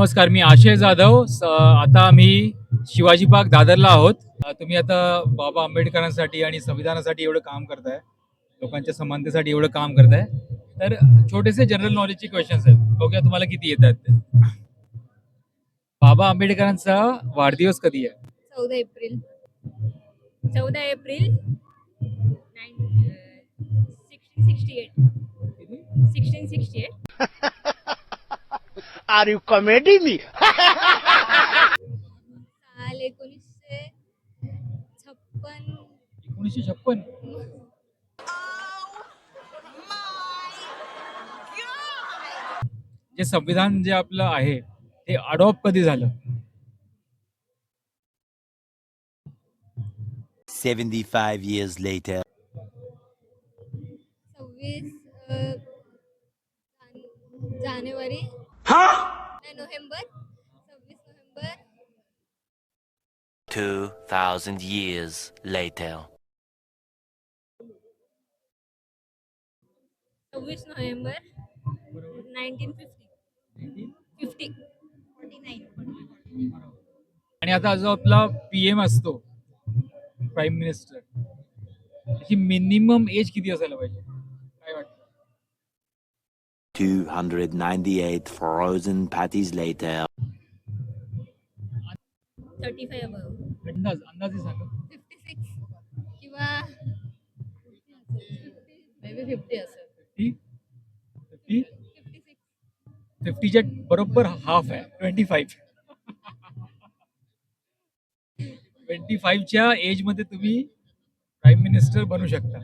नमस्कार मी आशय जाधव. आता आम्ही शिवाजी पार्क दादरला आहोत. तुम्ही आता बाबा आंबेडकरांसाठी आणि संविधानासाठी एवढं काम करताय. लोकांच्या समानतेसाठी एवढं काम करताय. तर छोटेसे जनरल नॉलेजचे क्वेश्चन्स आहेत. बघूया तुम्हाला किती येतात ते. बाबा आंबेडकरांचा वाढदिवस कधी आहे? चौदा एप्रिल. चौदा April sixteen sixty eight. Sixteen sixty eight. Are you comedy me? साल एकोणीसशे छप्पन एकोणीसशे छप्पन जे संविधान जे आपलं आहे ते अडॉप्ट कधी झालं 75 years later. सव्वीस अ, जानेवारी नाही, नोव्हेंबर सव्वीस नोव्हेंबर. 2000 years later. सव्वीस November nineteen fifty fifty forty nine आणि आता जो आपला पीएम असतो प्राईम मिनिस्टर त्याची मिनिमम एज किती असायला पाहिजे? 298 frozen patties later. Thirty five above अंदाज अंदाजे सांगा. फिफ्टी सिक्स किंवा मे बी फिफ्टी असेल. फिफ्टी फिफ्टी फिफ्टी सिक्स फिफ्टीच्या बरोबर हाफ आहे. ट्वेंटी फाईव्ह ट्वेंटी फाईव्हच्या एजमध्ये तुम्ही प्राईम मिनिस्टर बनू शकता.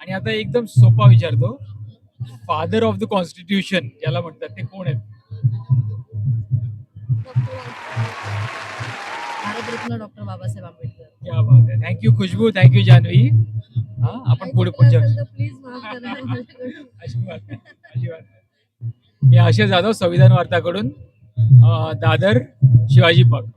आणि आता एकदम सोपा विचारतो. फादर ऑफ द कॉन्स्टिट्यूशन ज्याला म्हणतात ते कोण आहेत? भारतरत्न डॉक्टर बाबासाहेब आंबेडकर. क्या बात आहे थँक्यू खुशबू. थँक्यू जान्हवी हा आपण पुढे पुढच्या प्लीज माफ करा. अजिबात नाही, अजिबात नाही. मी आशय जाधव संविधान वार्ताकडून अं, दादर शिवाजी पार्क.